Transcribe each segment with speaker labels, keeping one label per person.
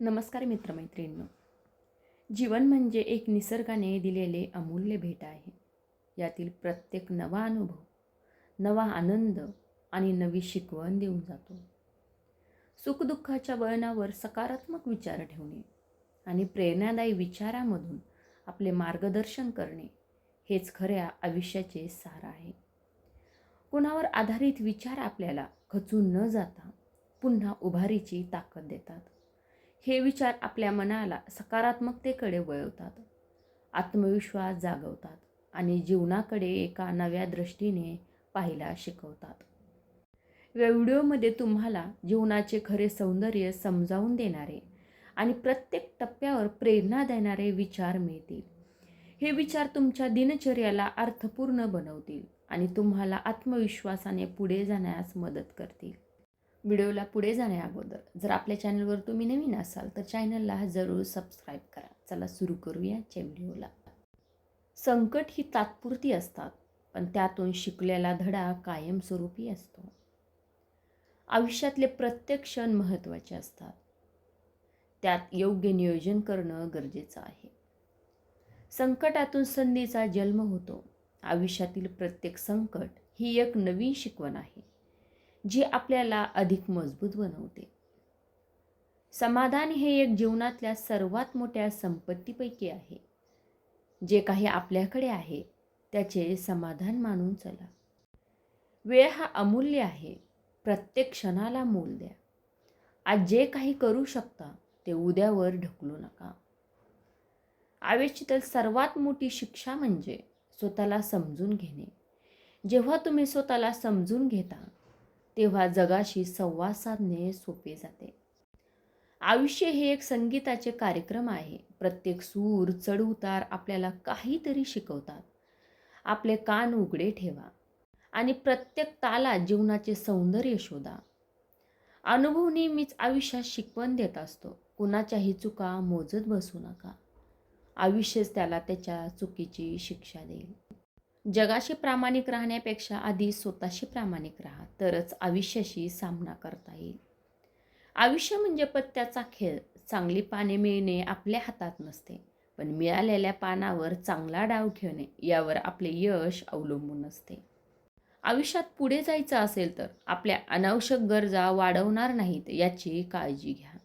Speaker 1: नमस्कार मित्रमैत्रिणींनो. जीवन म्हणजे एक निसर्गाने दिलेले अमूल्य भेट आहे. यातील प्रत्येक नवा अनुभव नवा आनंद आणि नवी शिकवण देऊन जातो. सुखदुःखाच्या वळणावर सकारात्मक विचार ठेवणे आणि प्रेरणादायी विचारामधून आपले मार्गदर्शन करणे हेच खऱ्या आयुष्याचे सार आहे. कुणावर आधारित विचार आपल्याला खचून न जाता पुन्हा उभारीची ताकद देतात. हे विचार आपल्या मनाला सकारात्मकतेकडे वळवतात. आत्मविश्वास जागवतात आणि जीवनाकडे एका नव्या दृष्टीने पाहायला शिकवतात. या व्हिडिओमध्ये तुम्हाला जीवनाचे खरे सौंदर्य समजावून देणारे आणि प्रत्येक टप्प्यावर प्रेरणा देणारे विचार मिळतील. हे विचार तुमच्या दिनचर्याला अर्थपूर्ण बनवतील आणि तुम्हाला आत्मविश्वासाने पुढे जाण्यास मदत करतील. व्हिडिओला पुढे जाण्याअगोदर जर आपल्या चॅनलवर तुम्ही नवीन असाल तर चॅनलला जरूर सबस्क्राईब करा. चला सुरू करूया या व्हिडिओला. संकट ही तात्पुरती असतात पण त्यातून शिकलेला धडा कायमस्वरूपी असतो. आयुष्यातले प्रत्येक क्षण महत्त्वाचे असतात. त्यात योग्य नियोजन करणं गरजेचं आहे. संकटातून संधीचा जन्म होतो. आयुष्यातील प्रत्येक संकट ही एक नवीन शिकवण आहे. जी आपल्याला अधिक मजबूत बनवते. समाधान हे एक जीवनातल्या सर्वात मोठ्या संपत्तीपैकी आहे. जे काही आपल्याकडे आहे त्याचे समाधान मानून चला. वेळ हा अमूल्य आहे. प्रत्येक क्षणाला मोल द्या. आज जे काही करू शकता ते उद्यावर ढकलू नका. आयुष्यातील सर्वात मोठी शिक्षा म्हणजे स्वतःला समजून घेणे. जेव्हा तुम्ही स्वतःला समजून घेता तेव्हा जगाशी संवाद साधणे सोपे जाते. आयुष्य हे एक संगीताचे कार्यक्रम आहे. प्रत्येक सूर चढउतार आपल्याला काहीतरी शिकवतात. आपले कान उघडे ठेवा आणि प्रत्येक ताला जीवनाचे सौंदर्य शोधा. अनुभव नेहमीच आयुष्यात शिकवण देत असतो. कुणाच्याही चुका मोजत बसू नका. आयुष्यच त्याला त्याच्या चुकीची शिक्षा देईल. जगाशी प्रामाणिक राहण्यापेक्षा आधी स्वतःशी प्रामाणिक राहा तरच आयुष्याशी सामना करता येईल. आयुष्य म्हणजे पत्त्याचा खेळ. चांगली पाने मिळणे आपल्या हातात नसते पण मिळालेल्या पानावर चांगला डाव घेणे यावर आपले यश अवलंबून असते. आयुष्यात पुढे जायचं असेल तर आपल्या अनावश्यक गरजा वाढवणार नाहीत याची काळजी घ्या.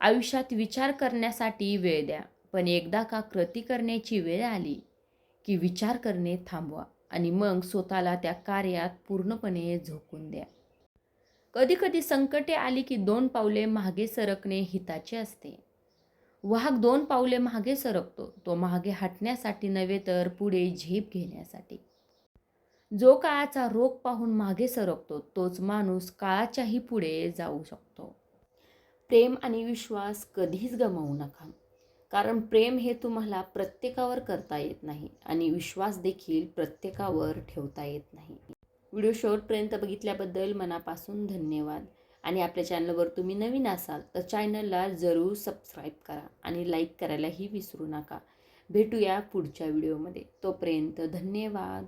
Speaker 1: आयुष्यात विचार करण्यासाठी वेळ द्या पण एकदा का कृती करण्याची वेळ आली की विचार करणे थांबवा आणि मग स्वतःला त्या कार्यात पूर्णपणे झोकून द्या. कधीकधी संकटे आली की दोन पावले मागे सरकणे हिताचे असते. वाहक दोन पावले मागे सरकतो तो मागे हटण्यासाठी नव्हे तर पुढे झेप घेण्यासाठी. जो काळाचा रोग पाहून मागे सरकतो तोच माणूस काळाच्याही पुढे जाऊ शकतो. प्रेम आणि विश्वास कधीच गमावू नका. कारण प्रेम हे तुम्हाला प्रत्येकावर करता येत नाही आणि विश्वास देखील प्रत्येकावर ठेवता येत नाही. व्हिडिओ शेवटपर्यंत बघितल्याबद्दल मनापासून धन्यवाद. आणि आपल्या चॅनलवर तुम्ही नवीन असाल तर चॅनलला जरूर सबस्क्राईब करा आणि लाईक करायलाही विसरू नका. भेटूया पुढच्या व्हिडिओमध्ये. तोपर्यंत धन्यवाद.